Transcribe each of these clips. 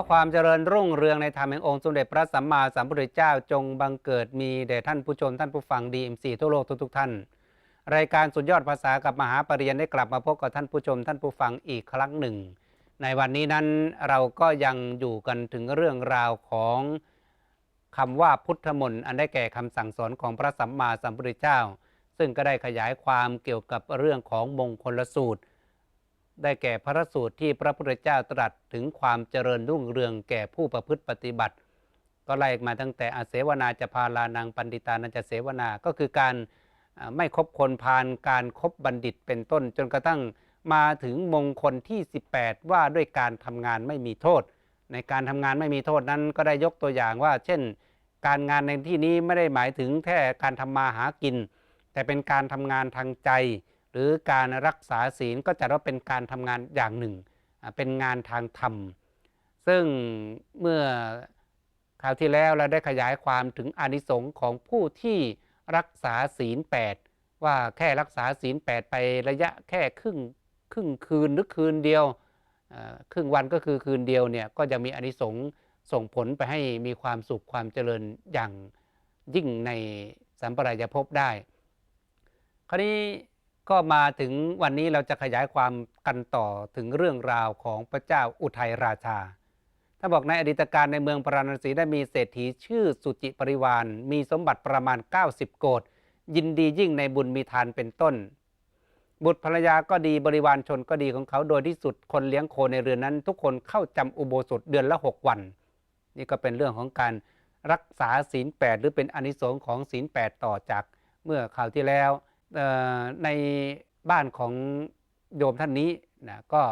ขอความเจริญรุ่งเรืองในธรรมแห่งองค์สมเด็จพระสัมมาสัมพุทธเจ้าจงบังเกิดมีแด่ท่านผู้ชมท่านผู้ฟังดีเอ็มซีทั่วโลกทุกๆท่าน รายการสุดยอดภาษากับมหาปรริญญาได้กลับมาพบกับท่านผู้ชมท่านผู้ฟังอีกครั้งหนึ่ง ในวันนี้นั้นเราก็ยังอยู่กันถึงเรื่องราวของคำว่าพุทธมนต์อันได้แก่คำสั่งสอนของพระสัมมาสัมพุทธเจ้า ซึ่งก็ได้ขยายความเกี่ยวกับเรื่องของมงคลสูตร ได้แก่พระสูตรที่พระพุทธเจ้าตรัสถึงความเจริญรุ่งเรืองแก่ผู้ประพฤติปฏิบัติ ก็ไล่มาตั้งแต่อาเสวนาจะพาลานังปันติตานันจะเสวนา ก็คือการไม่คบคนพาลการครบบัณฑิตเป็นต้น จนกระทั่งมาถึงมงคลที่ 18 ว่าด้วยการทำงานไม่มีโทษ ในการทำงานไม่มีโทษนั้นก็ได้ยกตัวอย่างว่า เช่น การงานในที่นี้ไม่ได้หมายถึงแค่การทำมาหากิน แต่เป็นการทำงานทางใจ หรือการรักษาศีลก็จัดว่าเป็นการทำงานอย่างหนึ่ง เป็นงานทางธรรม ซึ่งเมื่อคราวที่แล้วเราได้ขยายความถึงอนิสงส์ของผู้ที่รักษาศีล 8 ว่าแค่รักษาศีล 8 ไประยะแค่ครึ่งครึ่งคืนหรือคืนเดียวครึ่งวันก็คือคืนเดียวเนี่ยก็จะมีอนิสงส์ส่งผลไปให้มีความสุขความเจริญอย่างยิ่งในสัมปรายภพได้ คราวนี้ ก็มาถึงวันนี้เราจะขยายความกันต่อถึงเรื่องราวของพระเจ้าอุทัยราชาถ้าบอกในอดีตการในเมืองปราณสีได้มีเศรษฐีชื่อสุจิปริวาน มีสมบัติประมาณ 90 โกดยินดียิ่งในบุญมีทานเป็นต้น บุตรภรรยาก็ดีบริวารชนก็ดีของเขาโดยที่สุดคนเลี้ยงโคในเรือนนั้น ทุกคนเข้าจำอุโบสถเดือนละ 6 วัน นี่ก็เป็นเรื่องของการรักษาศีล8หรือเป็นอนิสงส์ของศีล8ต่อจากเมื่อคราวที่แล้ว ในบ้านของโยมท่านนี้นะก็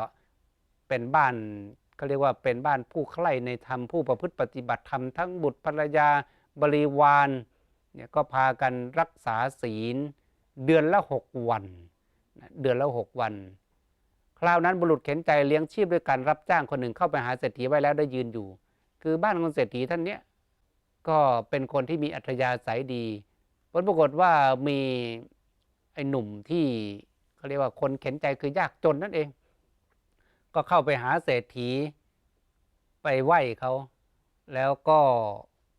เป็นบ้านเขาเรียกว่าเป็นบ้านผู้ใคร่ในธรรมผู้ประพฤติปฏิบัติธรรมทั้งบุตรภรรยาบริวารเนี่ยก็พากันรักษาศีลเดือนละ6วันนะเดือนละ6วัน คราวนั้นบุรุษเข็นใจเลี้ยงชีพด้วยการรับจ้างคนหนึ่งเข้าไปหาเศรษฐีไว้แล้วได้ยืนอยู่ คือบ้านของเศรษฐีท่านเนี้ยก็เป็นคนที่มีอัธยาศัยดีผลปรากฏว่ามี อ้หนุ่มที่เขาเรียกว่าคนเข็นใจคือยากจนนั่นเอง ก็เข้าไปหาเศรษฐีไปไหว้เขา แล้วก็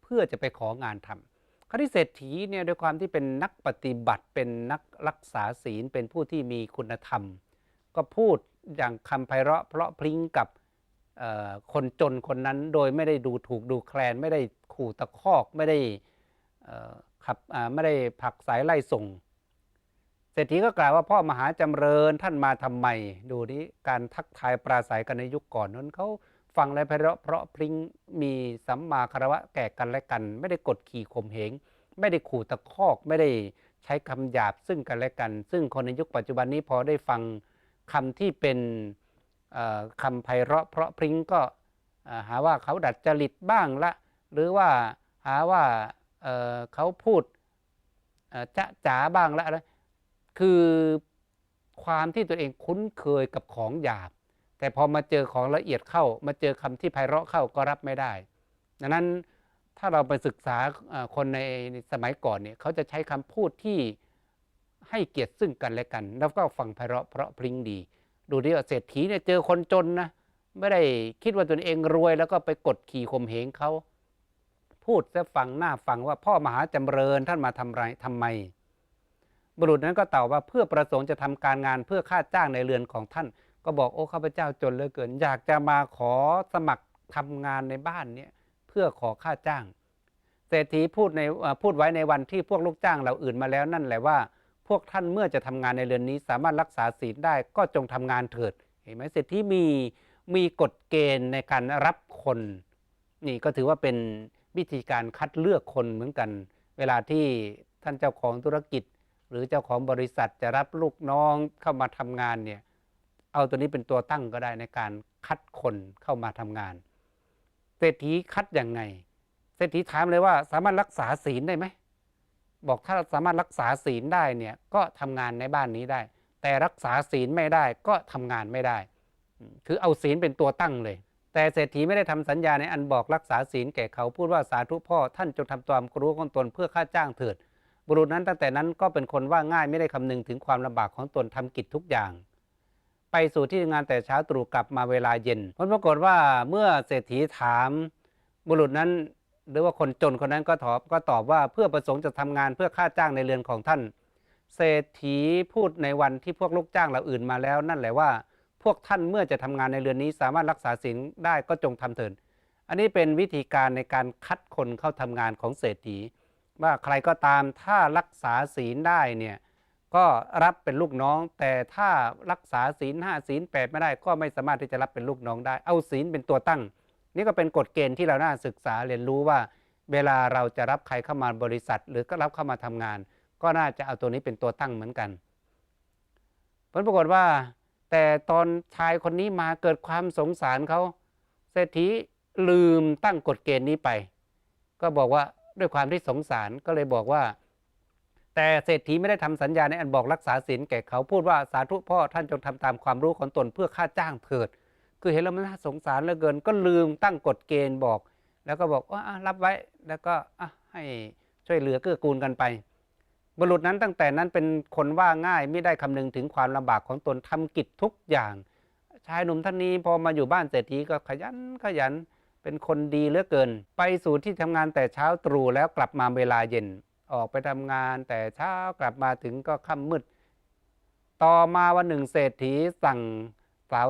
เพื่อจะไปของานทำคราวที่เศรษฐีเนี่ยด้วยความที่เป็นนักปฏิบัติเป็นนักรักษาศีลเป็นผู้ที่มีคุณธรรม ก็พูดอย่างคำไพเราะเพราะพริ้งกับคนจนคนนั้นโดยไม่ได้ดูถูกดูแคลน ไม่ได้ขู่ตะคอกไม่ได้ขับไม่ได้ผลักสายไล่ส่ง รษฐีก็กล่าวว่าพ่อมหาจำเริญท่านมาทำไม ดูนี้การทักทายปราศัยกันในยุคก่อนนั้นเขาฟังและไพราะเพราะพริ้งมีสัมมาคารวะแก่กันและกัน ไม่ได้กดขี่ข่มเหงไม่ได้ขู่ตะคอกไม่ได้ใช้คำหยาบซึ่งกันและกัน ซึ่งคนในยุคปัจจุบันนี้พอได้ฟังคำที่เป็นคำไพเราะเพราะพริ้งก็หาว่าเขาดัดจริตบ้างละ หรือว่าหาว่าเขาพูดจะจ๋าบ้างละอะไร คือความที่ตัวเองคุ้นเคยกับของหยาบ แต่พอมาเจอของละเอียดเข้า มาเจอคำที่ไพเราะเข้าก็รับไม่ได้ ดังนั้นถ้าเราไปศึกษาคนในสมัยก่อนเนี่ยเขาจะใช้คำพูดที่ให้เกียรติซึ่งกันและกัน แล้วก็ฟังไพเราะเพราะพริ้งดี ดูดิว่าเศรษฐีเนี่ยเจอคนจนนะไม่ได้คิดว่าตนเองรวย แล้วก็ไปกดขี่ข่มเหงเขาพูดซะฟังหน้าฟังว่าพ่อมหาจำเริญท่านมาทำไรทำไม บุรุษนั้นก็ตอบว่าเพื่อประสงค์จะทำการงานเพื่อค่าจ้างในเรือนของท่าน ก็บอกโอ้ข้าพเจ้าจนเหลือเกิน อยากจะมาขอสมัครทำงานในบ้านเนี่ยเพื่อขอค่าจ้าง เศรษฐีพูดในพูดไว้ในวันที่พวกลูกจ้างเราอื่นมาแล้วนั่นแหละว่า พวกท่านเมื่อจะทำงานในเรือนนี้ สามารถรักษาศีลได้ก็จงทำงานเถิด เห็นไหมเศรษฐีมีมีกฎเกณฑ์ในการรับคน นี่ก็ถือว่าเป็นวิธีการคัดเลือกคนเหมือนกัน เวลาที่ท่านเจ้าของธุรกิจ หรือเจ้าของบริษัทจะรับลูกน้องเข้ามาทำงานเนี่ยเอาตัวนี้เป็นตัวตั้งก็ได้ในการคัดคนเข้ามาทำงาน เศรษฐีคัดยังไง เศรษฐีถามเลยว่าสามารถรักษาศีลได้ไหมบอกถ้าสามารถรักษาศีลได้เนี่ยก็ทำงานในบ้านนี้ได้ แต่รักษาศีลไม่ได้ก็ทำงานไม่ได้ คือเอาศีลเป็นตัวตั้งเลย แต่เศรษฐีไม่ได้ทำสัญญาในอันบอกรักษาศีลแก่เขาพูดว่าสาธุพ่อท่านจงทำตามรู้ของตนเพื่อค่าจ้างเถิด บุรุษนั้นตั้งแต่นั้นก็เป็นคนว่าง่ายไม่ได้คำนึงถึงความลำบากของตนทำกิจทุกอย่าง ไปสู่ที่ทำงานแต่เช้าตรู่กลับมาเวลาเย็นผลปรากฏว่าเมื่อเศรษฐีถาม บุรุษนั้น หรือว่าคนจนคนนั้นก็ตอบก็ตอบว่าเพื่อประสงค์จะทำงานเพื่อค่าจ้างในเรือนของท่าน เศรษฐีพูดในวันที่พวกลูกจ้างเราอื่นมาแล้ว นั่นแหละว่า พวกท่านเมื่อจะทำงานในเรือนนี้สามารถรักษาศีลได้ก็จงทำเถิดอันนี้เป็นวิธีการในการคัดคนเข้าทำงานของเศรษฐี ว่าใครก็ตามถ้ารักษาศีลได้เนี่ยก็รับเป็นลูกน้อง แต่ถ้ารักษาศีลห้าศีลแปดไม่ได้ ก็ไม่สามารถที่จะรับเป็นลูกน้องได้ เอาศีลเป็นตัวตั้ง นี่ก็เป็นกฎเกณฑ์ที่เราน่าศึกษาเรียนรู้ว่า เวลาเราจะรับใครเข้ามาบริษัท หรือก็รับเข้ามาทำงาน ก็น่าจะเอาตัวนี้เป็นตัวตั้งเหมือนกันผลปรากฏว่า แต่ตอนชายคนนี้มาเกิดความสงสารเขาเศรษฐีลืมตั้งกฎเกณฑ์นี้ไป ก็บอกว่า ด้วยความที่สงสารก็เลยบอกว่า แต่เศรษฐีไม่ได้ทำสัญญาในอันบอกรักษาศีลแก่เขาพูดว่าสาธุพ่อท่านจงทำตามความรู้ของตนเพื่อค่าจ้างเถิด คือเห็นแล้วมันน่าสงสารเหลือเกิน ก็ลืมตั้งกฎเกณฑ์บอก แล้วก็บอกว่ารับไว้แล้วก็ให้ช่วยเหลือเกื้อกูลกันไป บุรุษนั้นตั้งแต่นั้นเป็นคนว่าง่ายไม่ได้คำนึงถึงความลำบากของตนทำกิจทุกอย่าง ชายหนุ่มท่านนี้พอมาอยู่บ้านเศรษฐีก็ขยันขยัน เป็นคนดีเหลือเกิน ไปสู่ที่ทำงานแต่เช้าตรู่แล้วกลับมาเวลาเย็น ออกไปทำงานแต่เช้ากลับมาถึงก็ค่ำมืด ต่อมาวันหนึ่งเศรษฐีสั่งสาว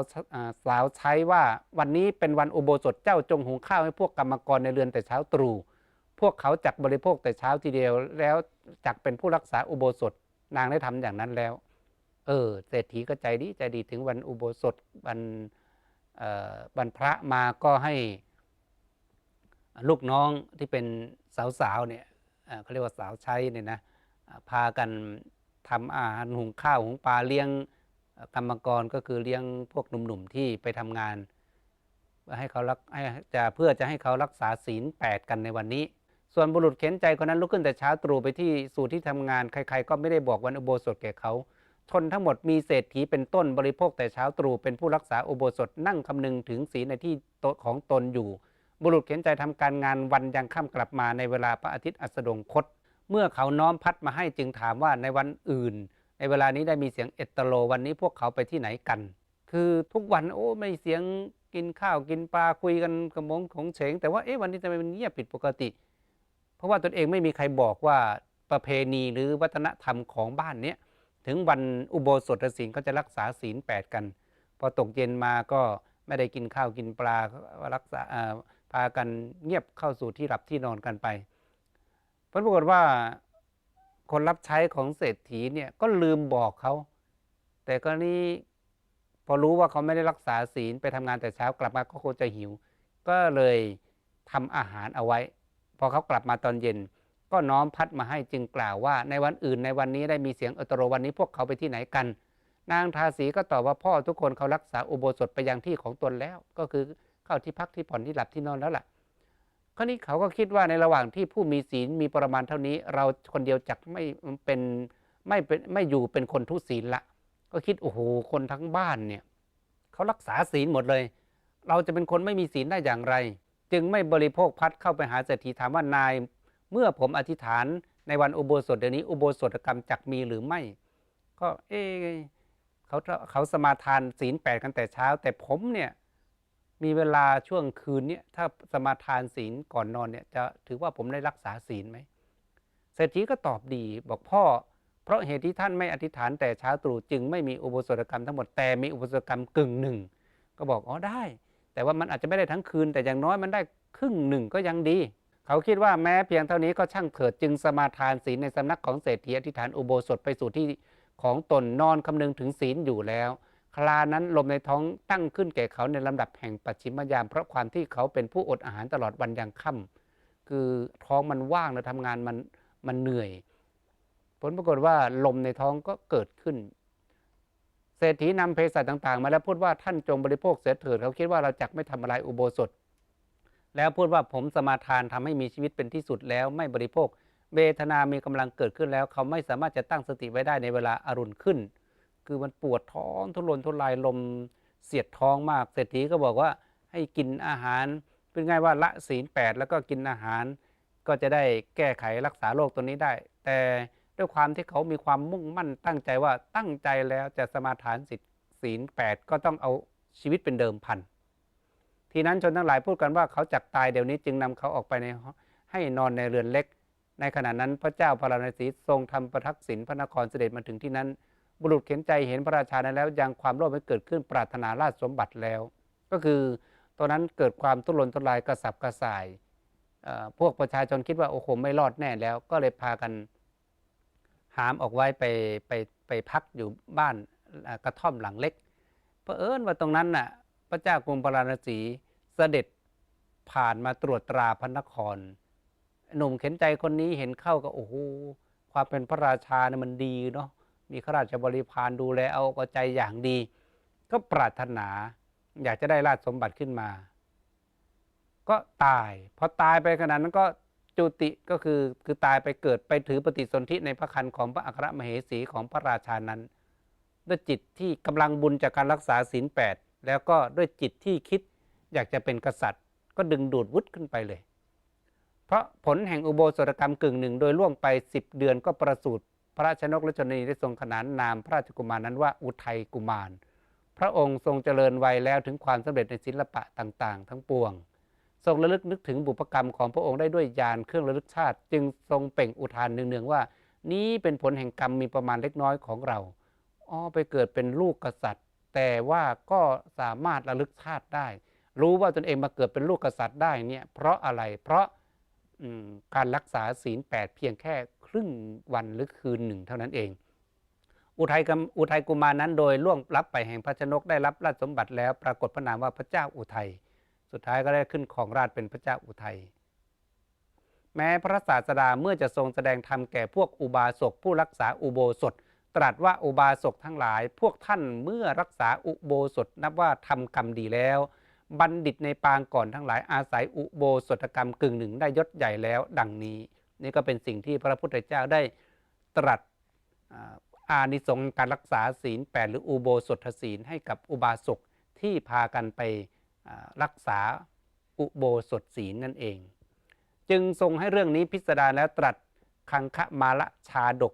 สาวใช้ว่าวันนี้เป็นวันอุโบสถเจ้าจงหุงข้าวให้พวกกรรมกรในเรือนแต่เช้าตรู่พวกเขาจักบริโภคแต่เช้าทีเดียวแล้วจักเป็นผู้รักษาอุโบสถนางได้ทำอย่างนั้นแล้ว เออเศรษฐีก็ใจดีใจดีถึงวันอุโบสถวันวันพระมาก็ให้ ลูกน้องที่เป็นสาวๆเนี่ยเขาเรียกว่าสาวใช้เนี่ยนะพากันทำอาหารหุงข้าวหุงปลาเลี้ยงกรรมกรก็คือเลี้ยงพวกหนุ่มๆที่ไปทำงานให้เขารักให้จะเพื่อจะให้เขารักษาศีลแปดกันในวันนี้ ส่วนบุรุษเข็นใจคนนั้นลุกขึ้นแต่เช้าตรู่ไปที่สู่ที่ทำงานใคร ๆ ก็ไม่ได้บอกวันอุโบสถแก่เขาชนทั้งหมดมีเศรษฐีเป็นต้นบริโภคแต่เช้าตรู่เป็นผู้รักษาอุโบสถนั่งคำนึงถึงศีลในที่ของตนอยู่ บุรุษเข็นใจทำการงานวันยังค่ำกลับมาในเวลาพระอาทิตย์อัสดงคต เมื่อเขาน้อมพัดมาให้จึงถามว่าในวันอื่น ในเวลานี้ได้มีเสียงเอตโลวันนี้พวกเขาไปที่ไหนกัน คือทุกวันโอ้ไม่เสียงกินข้าวกินปลาคุยกันกระมงของเฉง แต่ว่าเอ๊ะวันนี้ทำไมมันเงียบผิดปกติ เพราะว่าตนเองไม่มีใครบอกว่าประเพณีหรือวัฒนธรรมของบ้านเนี้ยถึงวันอุโบสถศีลก็จะรักษาศีลแปดกัน พอตกเย็นมาก็ไม่ได้กินข้าวกินปลารักษาอ่า พากันเงียบเข้าสู่ที่หลับที่นอนกันไปผลปรากฏว่าคนรับใช้ของเศรษฐีเนี่ยก็ลืมบอกเขา แต่ก็นี่พอรู้ว่าเขาไม่ได้รักษาศีลไปทำงานแต่เช้ากลับมาก็คงจะหิว ก็เลยทำอาหารเอาไว้ พอเขากลับมาตอนเย็น ก็น้อมพัดมาให้จึงกล่าวว่า ในวันอื่นในวันนี้ได้มีเสียงเอตโรวันนี้พวกเขาไปที่ไหนกัน นางทาสีก็ตอบว่าพ่อทุกคนเขารักษาอุโบสถไปยังที่ของตนแล้ว ก็คือ เข้าที่พักที่ผ่อนที่หลับที่นอนแล้วล่ะคราวนี้เขาก็คิดว่าในระหว่างที่ผู้มีศีลมีประมาณเท่านี้ เราคนเดียวจักไม่เป็นไม่เป็นไม่อยู่เป็นคนทุศีลละ ก็คิดโอ้โหคนทั้งบ้านเนี่ยเขารักษาศีลหมดเลย เราจะเป็นคนไม่มีศีลได้อย่างไร จึงไม่บริโภคพัดเข้าไปหาเศรษฐีถามว่านาย เมื่อผมอธิษฐานในวันอุโบสถเดือนนี้อุโบสถกรรมจักมีหรือไม่ ก็เอ๊เขาเขาสมาทานศีลแปดกันแต่เช้า แต่ผมเนี่ย มีเวลาช่วงคืนเนี่ยถ้าสมาทานศีลก่อนนอนเนี่ยจะถือว่าผมได้รักษาศีลไหมเศรษฐีก็ตอบดีบอกพ่อ เพราะเหตุที่ท่านไม่อธิษฐานแต่เช้าตรู่จึงไม่มีอุโบสถกรรมทั้งหมดแต่มีอุโบสถกรรมกึ่งหนึ่งก็บอกอ๋อได้ แต่ว่ามันอาจจะไม่ได้ทั้งคืน แต่อย่างน้อยมันได้ครึ่งหนึ่งก็ยังดี เขาคิดว่าแม้เพียงเท่านี้ก็ช่างเถิดจึงสมาทานศีลในสำนักของเศรษฐีอธิษฐานอุโบสถไปสู่ที่ของตนนอนคำนึงถึงศีลอยู่แล้ว คลานั้นลมในท้องตั้งขึ้นแก่เขาในลำดับแห่งปัจฉิมยาม เพราะความที่เขาเป็นผู้อดอาหารตลอดวันยังค่ำคือท้องมันว่างแล้วทำงานมันมันเหนื่อย ผลปรากฏว่าลมในท้องก็เกิดขึ้น เศรษฐีนำเภสัชต่าง ๆ มาแล้วพูดว่าท่านจงบริโภคเสียเถิดเขาคิดว่าเราจักไม่ทำอะไรอุโบสถ แล้วพูดว่าผมสมาทานทำให้มีชีวิตเป็นที่สุดแล้วไม่บริโภค เวทนามีกำลังเกิดขึ้นแล้ว เขาไม่สามารถจะตั้งสติไว้ได้ในเวลาอารุณขึ้น คือมันปวดท้องทุรนทุรายลมเสียดท้องมาก เศรษฐีก็บอกว่าให้กินอาหารเป็นง่ายว่าละศีลแปดแล้วก็กินอาหาร ก็จะได้แก้ไขรักษาโรคตัวนี้ได้ แต่ด้วยความที่เขามีความมุ่งมั่นตั้งใจว่าตั้งใจแล้วจะสมาทานสิทธิ์ศีลแปดก็ต้องเอาชีวิตเป็นเดิมพันทีนั้นชนทั้งหลายพูดกันว่าเขาจักตายเดี๋ยวนี้จึงนำเขาออกไปในห้องให้นอนในเรือนเล็ก ในขณะนั้นพระเจ้าพระนศีทรงทำประทักษิณพระนครเสด็จมาถึงที่นั้น บุรุษเข็นใจเห็นพระราชานั้นแล้วยังความโลภไม่เกิดขึ้นปรารถนาราชสมบัติแล้ว ก็คือตอนนั้นเกิดความทุรนทุรายกระสับกระส่ายพวกประชาชนคิดว่าโอ้โหไม่รอดแน่แล้ว ก็เลยพากันหามออกไว้ไปไปไปพักอยู่บ้านกระท่อมหลังเล็กเผอิญว่าตรงนั้นน่ะพระเจ้ากรุงพาราณสีเสด็จผ่านมาตรวจตราพระนคร หนุ่มเข็นใจคนนี้เห็นเข้าก็โอ้โหความเป็นพระราชาเนี่ยมันดีเนาะ มีข้าราชบริพารดูแลเอาใจอย่างดี ก็ปรารถนา อยากจะได้ราชสมบัติขึ้นมา ก็ตายพอตายไปขนาดนั้นก็จุติก็คือคือตายไปเกิดไปถือปฏิสนธิในพระคันของพระอัครมเหสีของพระราชานั้น ด้วยจิตที่กำลังบุญจากการรักษาศีลแปดแล้วก็ด้วยจิตที่คิดอยากจะเป็นกษัตริย์ ก็ดึงดูดวุฒิขึ้นไปเลย เพราะผลแห่งอุโบสถกรรมกึ่งหนึ่งโดยล่วงไป 10 เดือนก็ประสูติ พระราชนกและชนนีได้ทรงขนานนามพระราชกุมารนั้นว่าอุทัยกุมาร พระองค์ทรงเจริญวัยแล้วถึงความสำเร็จในศิลปะต่างๆ ทั้งปวง ทรงระลึกนึกถึงบุพกรรมของพระองค์ได้ด้วยญาณเครื่องระลึกชาติ จึงทรงเป่งอุทานเนืองๆว่า นี้เป็นผลแห่งกรรมมีประมาณเล็กน้อยของเราอ๋อไปเกิดเป็นลูกกษัตริย์ แต่ว่าก็สามารถระลึกชาติได้ รู้ว่าตนเองมาเกิดเป็นลูกกษัตริย์ได้เนี่ยเพราะอะไรเพราะการรักษาศีลแปดเพียงแค่ ครึ่งวันหรือคืนหนึ่งเท่านั้นเอง อุทัยกอุทัยกุมารนั้นโดยล่วงลับไปแห่งพระชนกได้รับราชสมบัติแล้วปรากฏพระนามว่าพระเจ้าอุทัย สุดท้ายก็ได้ขึ้นของราชเป็นพระเจ้าอุทัย แม้พระศาสดาเมื่อจะทรงแสดงธรรมแก่พวกอุบาสกผู้รักษาอุโบสถ ตรัสว่าอุบาสกทั้งหลาย พวกท่านเมื่อรักษาอุโบสถนับว่าทำกรรมดีแล้วบัณฑิตในปางก่อนทั้งหลายอาศัยอุโบสถกรรมกึ่งหนึ่งได้ยศใหญ่แล้วดังนี้ นี่ก็เป็นสิ่งที่พระพุทธเจ้าได้ตรัสอานิสงส์การรักษาศีลแปดหรืออุโบสถศีลให้กับอุบาสกที่พากันไปรักษาอุโบสถศีลนั่นเอง จึงทรงให้เรื่องนี้พิสดารแล้วตรัสคังคะมาละชาดก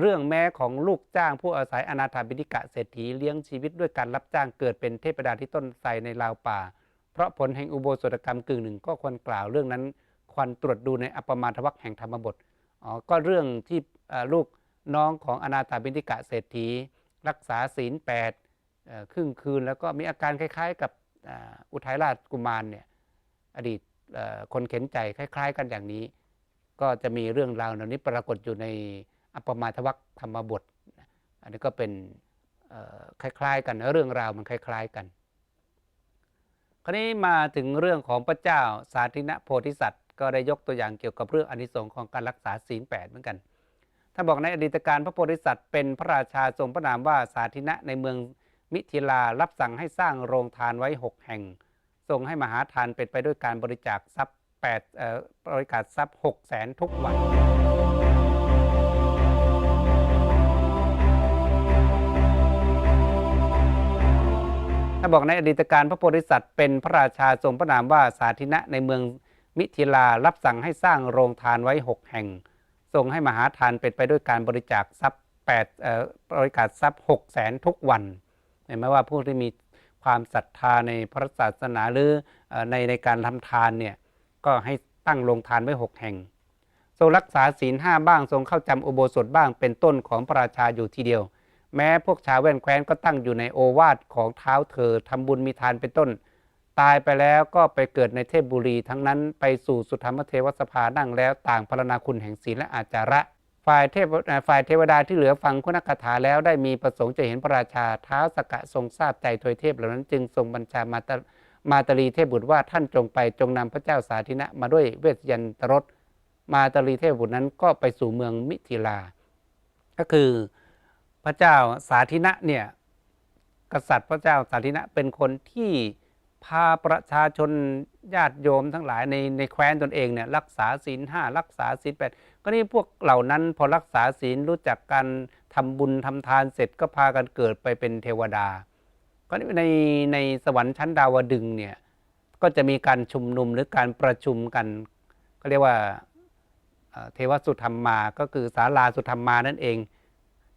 เรื่องแม้ของลูกจ้างผู้อาศัยอนาถาบิณิกะเศรษฐีเลี้ยงชีวิตด้วยการรับจ้างเกิดเป็นเทพดาที่ต้นไทรในลาวป่า เพราะผลแห่งอุโบสถกรรมกึ่งหนึ่งก็ควรกล่าวเรื่องนั้น ควรตรวจดูในอัปมาทวัคแห่งธรรมบทอ๋อก็เรื่องที่ลูกน้องของอนาถาบิณฑิกะเศรษฐี รักษาศีลแปดครึ่งคืน แล้วก็มีอาการคล้ายๆ กับอ,อุทัยราชกุมารเนี่ยอดีตคนเข็นใจคล้าย ๆ กันอย่างนี้ ก็จะมีเรื่องราวเหล่านี้ปรากฏอยู่ในอัปมาทวัคธรรมบท อันนี้ก็เป็นคล้ายๆ กันเรื่องราวมันคล้าย ๆ กัน คราวนี้มาถึงเรื่องของพระเจ้าสาธินะโพธิสัตว์ ก็ได้ยกตัวอย่างเกี่ยวกับเรื่องอนิสงส์ของการรักษาศีลแปดเหมือนกันถ้าบอกในอดีตการพระโพธิสัตว์เป็นพระราชาทรงพระนามว่าสาธินะในเมืองมิถิลารับสั่งให้สร้างโรงทานไว้ 6 แห่ง ทรงให้มหาทานเป็นไปด้วยการบริจาคทรัพย์8เอ่อบริจาคทรัพย์6แสนทุกวันถ้าบอกในอดีตการพระโพธิสัตว์เป็นพระราชาทรงพระนามว่าสาธินะในเมือง มิถิลารับสั่งให้สร้างโรงทานไว้ 6 แห่ง ทรงให้มหาทานเป็นไปด้วยการบริจาคทรัพย์8เอ่อบริจาคทรัพย์6แสนทุกวันเห็นไหมว่าผู้ที่มีความศรัทธาในพระศาสนาหรือเอ่อในในการทำทานเนี่ยก็ให้ตั้งโรงทานไว้ 6 แห่ง ทรงรักษาศีลห้าบ้างทรงเข้าจำอุโบสถบ้างเป็นต้นของพระราชาอยู่ทีเดียว แม้พวกชาวแว่นแคว้นก็ตั้งอยู่ในโอวาทของเท้าเธอทำบุญมีทานเป็นต้น ตายไปแล้วก็ไปเกิดในเทพบุรีทั้งนั้นไปสู่สุธรรมเทวสภานั่งแล้วต่างพรณนาคุณแห่งศีลและอาจาระ ฝ่ายเทพฝ่ายเทวดาที่เหลือฟังคุณคาถาแล้วได้มีประสงค์จะเห็นพระราชาเท้าสกะทรงทราบใจทวยเทพเหล่านั้นจึงทรงบัญชามาตมาตรีเทพบุตรว่าท่านจงไปจงนำพระเจ้าสาธินะมาด้วยเวสยันตรสมาตรีเทพบุตรนั้นก็ไปสู่เมืองมิถิลา ก็คือพระเจ้าสาธินะเนี่ยกษัตริย์พระเจ้าสาธินะเป็นคนที่ พาประชาชนญาติโยมทั้งหลายในในแคว้นตนเองเนี่ยรักษาศีลห้ารักษาศีลแปดก็นี่พวกเหล่านั้นพอรักษาศีลรู้จักการทำบุญทำทานเสร็จก็พากันเกิดไปเป็นเทวดา ก็ในในสวรรค์ชั้นดาวดึงเนี่ยก็จะมีการชุมนุมหรือการประชุมกันก็เรียกว่าเทวสุธรรมมา ก็คือศาลาสุธรรมมานั่นเอง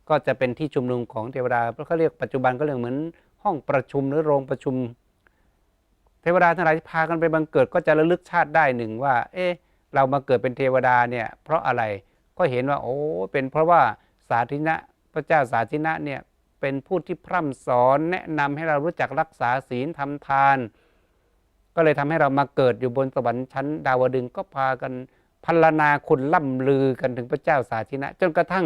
ก็จะเป็นที่ชุมนุมของเทวดาเพราะเขาเรียกปัจจุบันก็เรียกเหมือนห้องประชุมหรือโรงประชุม ทวดาทั้งหลายที่พากันไปบังเกิดก็จะระลึกชาติได้หนึ่งว่า เอ๊ะเรามาเกิดเป็นเทวดาเนี่ยเพราะอะไรก็เห็นว่าโอ้เป็นเพราะว่าสาธินะพระเจ้าสาธินะเนี่ยเป็นผู้ที่พร่ำสอนแนะนำให้เรารู้จักรักษาศีลทำทาน ก็เลยทำให้เรามาเกิดอยู่บนสวรรค์ชั้น ดาวดึงก็พากันพัลนาคุณล่ำลือกันถึงพระเจ้าสาธินะ จนกระทั่ง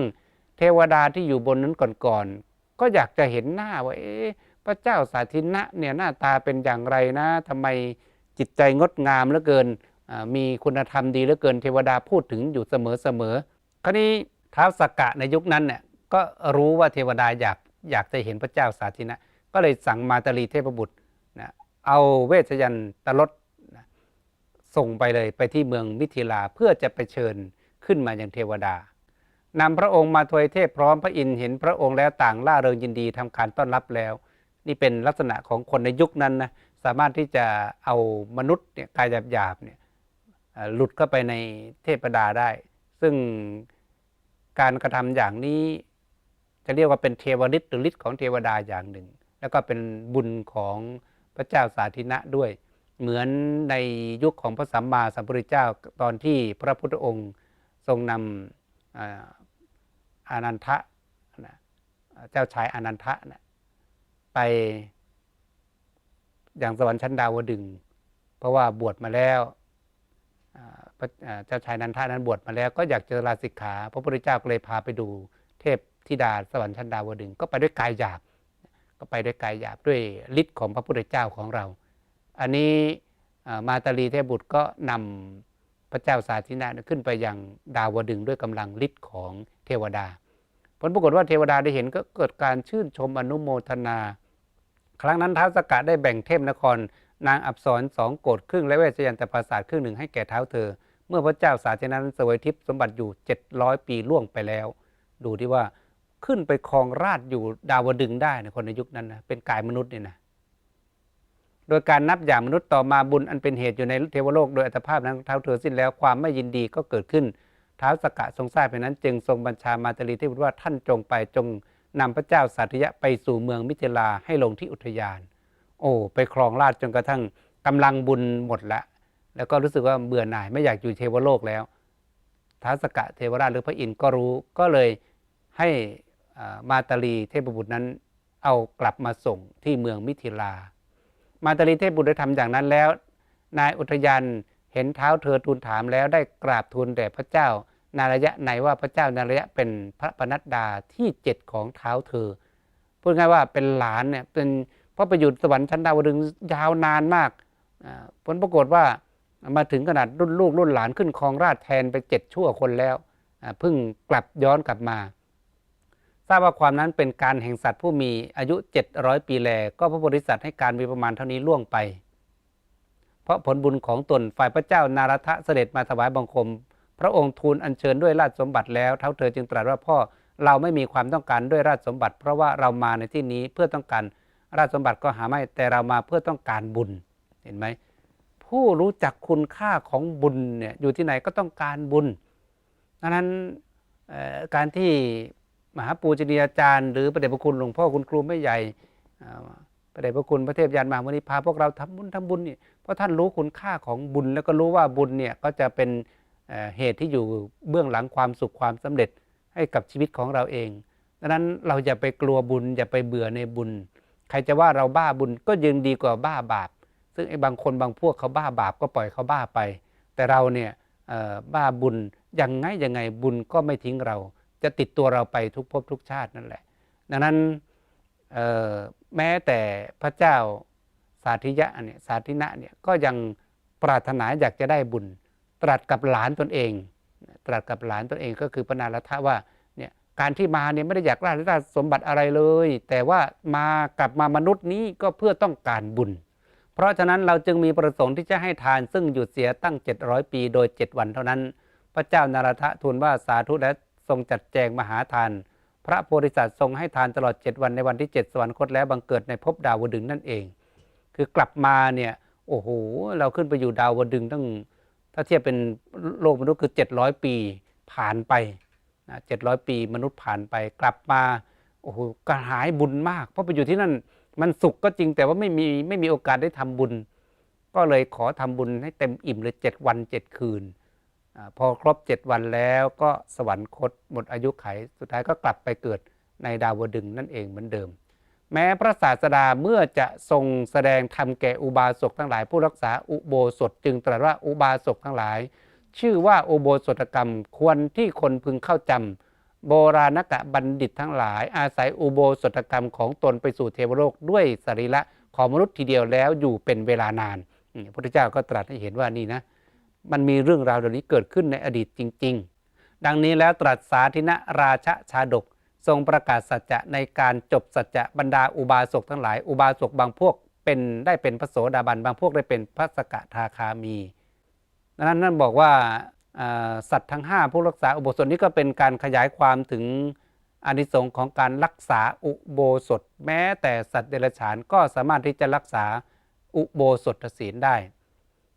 เทวดาที่อยู่บนนั้นก่อนๆก็อยากจะเห็นหน้าว่าเอ๊ะ พระเจ้าสาธินะเนี่ยหน้าตาเป็นอย่างไรนะทำไมจิตใจงดงามเหลือเกิน มีคุณธรรมดีเหลือเกินเทวดาพูดถึงอยู่เสมอๆคราวนี้ท้าวสักกะในยุคนั้นเนี่ยก็รู้ว่าเทวดาอยากอยากจะเห็นพระเจ้าสาธินะ ก็เลยสั่งมาตาลีเทพบุตรนะเอาเวชยันตลดนะส่งไปเลยไปที่เมืองมิถิลาเพื่อจะไปเชิญขึ้นมาอย่างเทวดานำพระองค์มาถวยเทพพร้อมพระอินทร์เห็นพระองค์แล้วต่างล่าเริงยินดีทำการต้อนรับแล้ว นี่เป็นลักษณะของคนในยุคนั้นนะสามารถที่จะเอามนุษย์เนี่ยกายหยาบๆเนี่ยหลุดเข้าไปในเทพดาได้ ซึ่งการกระทำอย่างนี้จะเรียกว่าเป็นเทวฤทธิ์หรือฤทธิ์ของเทวดาอย่างหนึ่ง แล้วก็เป็นบุญของพระเจ้าสาธินะด้วย เหมือนในยุคของพระสัมมาสัมพุทธเจ้าตอนที่พระพุทธองค์ทรงนำอาอานันทะนะเจ้าชายอานันทะนะ ไป อย่างสวรรค์ชั้นดาวดึง เพราะว่าบวชมาแล้วเจ้าชายนันทะนั้นบวชมาแล้วก็อยากเจอลาสิกขา พระพุทธเจ้าก็เลยพาไปดู เทพธิดาสวรรค์ชั้นดาวดึง ก็ไปด้วยกายหยาบ ก็ไปด้วยกายหยาบด้วยฤทธิ์ของพระพุทธเจ้าของเรา อันนี้มาตาลีเทพบุตรก็นำพระเจ้าสาธินะขึ้นไปยังดาวดึงด้วยกำลังฤทธิ์ของเทวดา ผลปรากฏว่าเทวดาได้เห็นก็เกิดการชื่นชมอนุโมทนา ครั้งนั้นท้าวสกกะได้แบ่งเทพนคร นางอับสรสองโกดครึ่งและเวชยันตปราสาทครึ่งหนึ่งให้แก่เท้าเธอ เมื่อพระเจ้าสาธินะนั้นเสวยทิพย์สมบัติอยู่ 700 ปีล่วงไปแล้ว ดูที่ว่าขึ้นไปครองราชอยู่ดาวดึงได้ในคนในยุคนั้นนะเป็นกายมนุษย์เนี่ยนะโดยการนับอย่างมนุษย์ต่อมาบุญอันเป็นเหตุอยู่ในเทวโลกโดยอัตภาพนั้นเท้าเธอสิ้นแล้วความไม่ยินดีก็เกิดขึ้นท้าวสกะทรงทราบเป็นนั้น จึงทรงบัญชามาตาลีเทพบุตรว่าท่านจงไปจง นำพระเจ้าสัตยะไปสู่เมืองมิถิลาให้ลงที่อุทยาน โอ้ไปครองราชจนกระทั่งกำลังบุญหมดละแล้วก็รู้สึกว่าเบื่อหน่ายไม่อยากอยู่เทวโลกแล้วท้าสกะเทวราชหรือพระอินทร์ก็รู้ก็เลยให้มาตาลีเทพบุตรนั้นเอากลับมาส่งที่เมืองมิถิลา มาตาลีเทพบุตรได้ทำอย่างนั้นแล้ว นายอุทยานเห็นเท้าเธอทูลถามแล้วได้กราบทูลแด่พระเจ้า นารยะในว่าพระเจ้านารยะเป็นพระปนัดดาที่เจ็ดของเท้าเธอ พูดง่ายว่าเป็นหลานเนี่ยเป็นพระไปอยู่สวรรค์ชั้นดาวดึงยาวนานมากอ่าผลปรากฏว่ามาถึงขนาดรุ่นลูกรุ่นหลานขึ้นครองราชแทนไปเจ็ดชั่วคนแล้วอ่าเพิ่งกลับย้อนกลับมา ทราบว่าความนั้นเป็นการแห่งสัตว์ผู้มีอายุ 700 ปีแล ก็พระบริษัทให้การมีประมาณเท่านี้ล่วงไป เพราะผลบุญของตนฝ่ายพระเจ้านารทะเสด็จมาถวายบังคม พระองค์ทูลอัญเชิญด้วยราชสมบัติแล้วเท้าเธอจึงตรัสว่าพ่อเราไม่มีความต้องการด้วยราชสมบัติ เพราะว่าเรามาในที่นี้เพื่อต้องการราชสมบัติก็หาไม่แต่เรามาเพื่อต้องการบุญเห็นไหมผู้รู้จักคุณค่าของบุญเนี่ยอยู่ที่ไหนก็ต้องการบุญดังนั้นการที่มหาปูชนียาจารย์ หรือพระเดชพระคุณหลวงพ่อคุณครูไม่ใหญ่อ่าพระเดชพระคุณพระเทพยานมหามุนีพาพวกเราทำบุญทำบุญนี่เพราะท่านรู้คุณค่าของบุญแล้วก็รู้ว่าบุญเนี่ยก็จะเป็น เหตุที่อยู่เบื้องหลังความสุขความสำเร็จให้กับชีวิตของเราเองดังนั้นเราอย่าไปกลัวบุญอย่าไปเบื่อในบุญ ใครจะว่าเราบ้าบุญก็ยังดีกว่าบ้าบาป ซึ่งไอ้บางคนบางพวกเขาบ้าบาปก็ปล่อยเขาบ้าไป แต่เราเนี่ยบ้าบุญยังไงยังไงบุญก็ไม่ทิ้งเรา จะติดตัวเราไปทุกภพทุกชาตินั่นแหละ ดังนั้นแม้แต่พระเจ้าสาธิยะเนี่ยสาธินะเนี่ยก็ยังปรารถนาอยากจะได้บุญ ตรัสกับหลานตนเอง ตรัสกับหลานตนเองก็คือพระนารถะว่าเนี่ยการที่มาเนี่ยไม่ได้อยากราชราสมบัติอะไรเลย แต่ว่ามากลับมามนุษย์นี้ก็เพื่อต้องการบุญ เพราะฉะนั้นเราจึงมีประสงค์ที่จะให้ทานซึ่งหยุดเสียตั้ง 700 ปีโดย 7 วันเท่านั้น พระเจ้านารทะทูลว่าสาธุและทรงจัดแจงมหาทาน พระโพธิสัตว์ทรงให้ทานตลอด 7 วันในวันที่ 7 สวรรคตแล้วบังเกิดในภพดาวดึงนั่นเอง คือกลับมาเนี่ยโอ้โหเราขึ้นไปอยู่ดาวดึงตั้ง ถ้าเทียบเป็นโลกมนุษย์คือ 700 ปีผ่านไปเจ็ดร้อยปีมนุษย์ผ่านไปกลับมาโอ้โหกระหายบุญมาก เพราะไปอยู่ที่นั่นมันสุขก็จริงแต่ว่าไม่มีไม่มีโอกาสได้ทำบุญ ก็เลยขอทำบุญให้เต็มอิ่มเลยเจ็ดวันเจ็ดคืนอพอครบเจ็ดวันแล้วก็สวรรคตหมดอายุไข สุดท้ายก็กลับไปเกิดในดาวดึงนั่นเองเหมือนเดิม แม้พระศาสดาเมื่อจะทรงแสดงธรรมแก่อุบาสกทั้งหลาย ผู้รักษาอุโบสถจึงตรัสว่าอุบาสกทั้งหลาย ชื่อว่าอุโบสถกรรมควรที่คนพึงเข้าจำโบราณกะบัณฑิตทั้งหลาย อาศัยอุโบสถกรรมของตนไปสู่เทวโลกด้วยสรีระของมนุษย์ทีเดียวแล้วอยู่เป็นเวลานานพระพุทธเจ้าก็ตรัสให้เห็นว่านี่นะมันมีเรื่องราวเหล่านี้เกิดขึ้นในอดีตจริง ๆ ดังนี้แล้วตรัสสาธินะราชชาดก ทรงประกาศสัจจะในการจบสัจจะบรรดาอุบาสกทั้งหลาย อุบาสกบางพวกเป็นได้เป็นพระโสดาบันบางพวกได้เป็นพระสกทาคามีดังนั้นนั่นบอกว่าสัตว์ทั้ง 5 ผู้รักษาอุโบสถนี้ก็เป็นการขยายความถึงอานิสงส์ของการรักษาอุโบสถ แม้แต่สัตว์เดรัจฉานก็สามารถที่จะรักษาอุโบสถศีลได้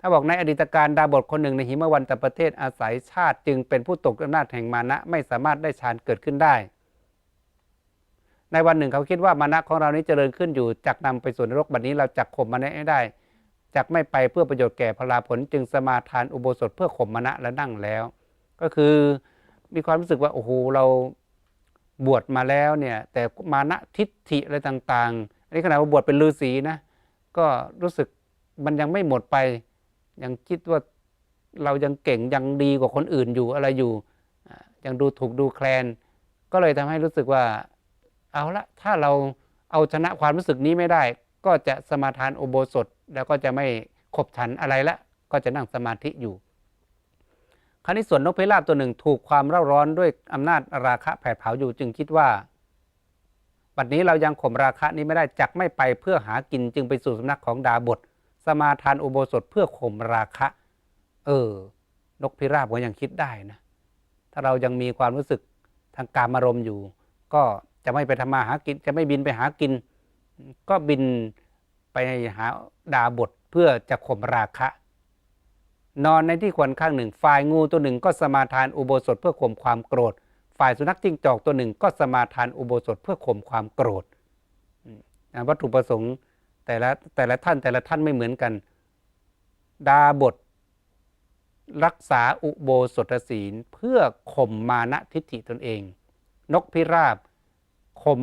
ถ้าบอกในอดีตการดาบทคนหนึ่งในหิมวันตประเทศอาศัยชาติจึงเป็นผู้ตกอำนาจแห่งมานะไม่สามารถได้ฌานเกิดขึ้นได้ ในวันหนึ่งเขาคิดว่ามานะของเรานี้เจริญขึ้นอยู่จักนำไปสู่นรกบัดนี้เราจักข่มมานะให้ได้จักไม่ไปเพื่อประโยชน์แก่พลาผลจึงสมาทานอุโบสถเพื่อข่มมานะและนั่งแล้ว ก็คือมีความรู้สึกว่าโอ้โหเราบวชมาแล้วเนี่ยแต่มานะทิฏฐิอะไรต่างๆอันนี้ขณะว่าบวชเป็นฤาษีนะก็รู้สึกมันยังไม่หมดไป ยังคิดว่าเรายังเก่งยังดีกว่าคนอื่นอยู่อะไรอยู่ยังดูถูกดูแคลน ก็เลยทำให้รู้สึกว่า เอาละถ้าเราเอาชนะความรู้สึกนี้ไม่ได้ ก็จะสมาทานอุโบสถแล้วก็จะไม่ขบฉันอะไรละ ก็จะนั่งสมาธิอยู่คราวนี้ส่วนนกพิราบตัวหนึ่งถูกความเร่าร้อนด้วยอำนาจราคะแผดเผาอยู่จึงคิดว่า บัดนี้เรายังข่มราคะนี้ไม่ได้จักไม่ไปเพื่อหากินจึงไปสู่สำนักของดาบท สมาทานอุโบสถเพื่อข่มราคะ เออ นกพิราบก็ยังคิดได้นะ ถ้าเรายังมีความรู้สึกทางการมารมณ์อยู่ ก็ จะไม่ไปทำมาหากิน จะไม่บินไปหากิน ก็บินไปหาดาบทเพื่อจะข่มราคะ นอนในที่ควรข้างหนึ่ง ฝ่ายงูตัวหนึ่งก็สมาทานอุโบสถเพื่อข่มความโกรธ ฝ่ายสุนัขจิ้งจอกตัวหนึ่งก็สมาทานอุโบสถเพื่อข่มความโกรธวัตถุประสงค์แต่ละแต่ละท่านแต่ละท่านไม่เหมือนกัน ดาบทรักษาอุโบสถศีลเพื่อข่มมานะทิฏฐิตนเอง นกพิราบ ข่ม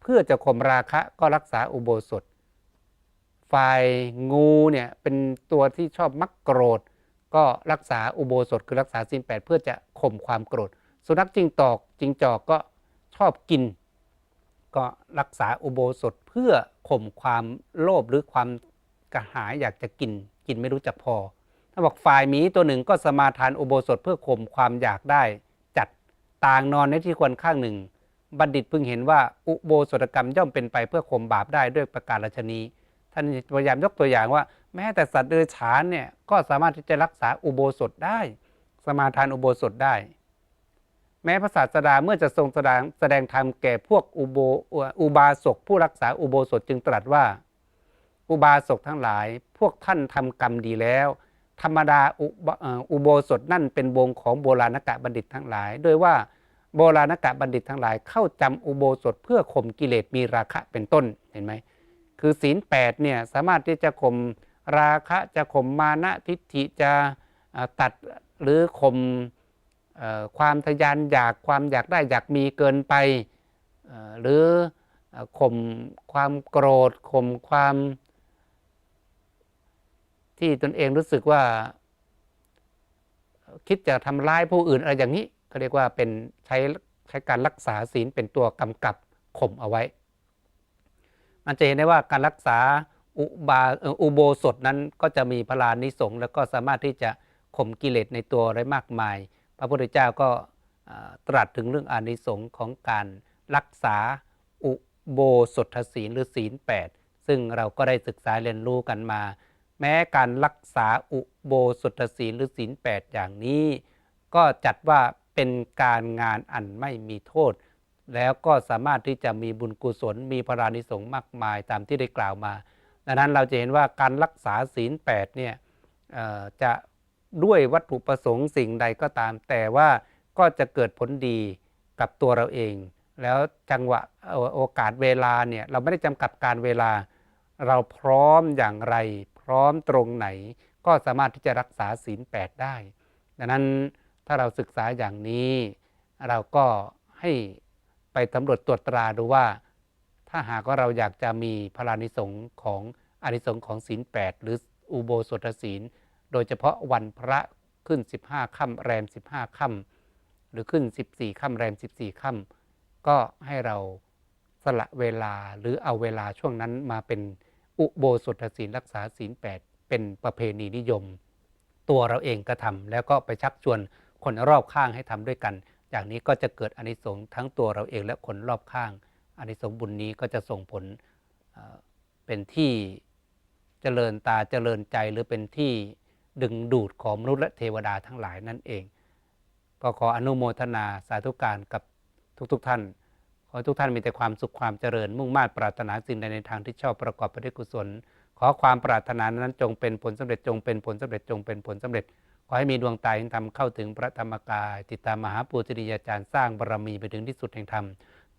เพื่อจะข่มราคะก็รักษาอุโบสถ ฝ่ายงูเนี่ยเป็นตัวที่ชอบมักโกรธ ก็รักษาอุโบสถคือรักษาศีลแปดเพื่อจะข่มความโกรธ สุนัขจิงตอกจิงจอกก็ชอบกิน ก็รักษาอุโบสถเพื่อข่มความโลภหรือความกระหายอยากจะกิน กินไม่รู้จักพอ ถ้าบอกฝ่ายหมีตัวหนึ่งก็สมาทานอุโบสถเพื่อข่มความอยากได้ จัดต่างนอนในที่ควรข้างหนึ่ง บัณฑิตพึงเห็นว่าอุโบสถกรรมย่อมเป็นไปเพื่อข่มบาปได้ด้วยประการฉนี้ท่านพยายามยกตัวอย่างว่า แม้แต่สัตว์เดรัจฉานเนี่ยก็สามารถที่จะรักษาอุโบสถได้ สมาทานอุโบสถได้ แม้พระศาสดาเมื่อจะทรงแสดงแสดงธรรมแก่พวกอุโบอุบาสกผู้รักษาอุโบสถจึงตรัสว่า อุบาสกทั้งหลาย พวกท่านทำกรรมดีแล้ว ธรรมดาอุบเอ่ออุโบสถนั่นเป็นวงของโบราณกะบัณฑิตทั้งหลาย โดยว่า โบราณกะบัณฑิตทั้งหลายเข้าจำอุโบสถเพื่อข่มกิเลสมีราคะเป็นต้นเห็นไหมคือศีลแปดเนี่ยสามารถที่จะข่มราคะจะข่มมานะทิฏฐิจะตัดหรือข่มเอ่อความทะยานอยากความอยากได้อยากมีเกินไป หรือข่มความโกรธข่มความที่ตนเองรู้สึกว่า คิดจะทำร้ายผู้อื่นอะไรอย่างนี้ ก็เรียกว่าเป็นใช้ใช้การรักษาศีลเป็นตัวกำกับข่มเอาไว้ มันจะเห็นได้ว่าการรักษาอุบาอุโบสถนั้นก็จะมีพลานิสงแล้วก็สามารถที่จะข่มกิเลสในตัวได้มากมาย พระพุทธเจ้าก็ตรัสถึงเรื่องอานิสงส์ของการรักษาอุโบสถศีลหรือศีล 8 ซึ่งเราก็ได้ศึกษาเรียนรู้กันมา แม้การรักษาอุโบสถศีลหรือศีล 8 อย่างนี้ ก็จัดว่า เป็นการงานอันไม่มีโทษ แล้วก็สามารถที่จะมีบุญกุศล มีพรานิสงส์มากมายตามที่ได้กล่าวมาดังนั้นเราจะเห็นว่าการรักษาศีล8เนี่ยจะด้วยวัตถุประสงค์สิ่งใดก็ตาม แต่ว่าก็จะเกิดผลดีกับตัวเราเอง แล้วจังหวะโอกาสเวลาเนี่ยเราไม่ได้จำกัดการเวลา เราพร้อมอย่างไร พร้อมตรงไหน ก็สามารถที่จะรักษาศีลแปดได้ ดังนั้น ถ้าเราศึกษาอย่างนี้ เราก็ให้ไปสำรวจตรวจตราดูว่า ถ้าหากว่าเราอยากจะมีพลานิสงส์ของอานิสงส์ของศีลแปดหรืออุโบสถศีล โดยเฉพาะวันพระขึ้น 15ค่ำแรม 15ค่ำหรือขึ้น 14ค่ำแรม 14ค่ำก็ให้เราสละเวลาหรือเอาเวลาช่วงนั้นมาเป็นอุโบสถศีลรักษาศีลแปดเป็นประเพณีนิยม ตัวเราเองก็ทำแล้วก็ไปชักชวน คนรอบข้างให้ทำด้วยกัน อย่างนี้ก็จะเกิดอนิสงส์ทั้งตัวเราเองและคนรอบข้างอนิสงส์บุญนี้ก็จะส่งผลเป็นที่เจริญตาเจริญใจหรือเป็นที่ดึงดูดของมนุษย์และเทวดาทั้งหลายนั่นเอง ก็ขออนุโมทนาสาธุการกับทุกๆทท่าน ขอทุกท่านมีแต่ความสุขความเจริญ มุ่งมา่ปรารถนาสิ่งใดในทางที่ชอบประกอบไปด้วยกุศล ขอความปรารถนานั้นจงเป็นผลสำเร็จจงเป็นผลสำเร็จจงเป็นผลสำเร็จ ขอให้มีดวงตาแห่งธรรมเข้าถึงพระธรรมกาย ติดตามมหาปูชนียาจารย์สร้างบารมีไปถึงที่สุดแห่งธรรม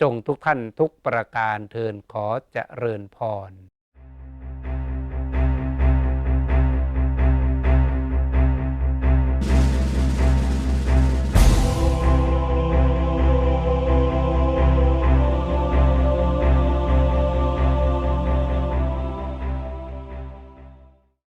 จงทุกท่านทุกประการเทินขอเจริญพร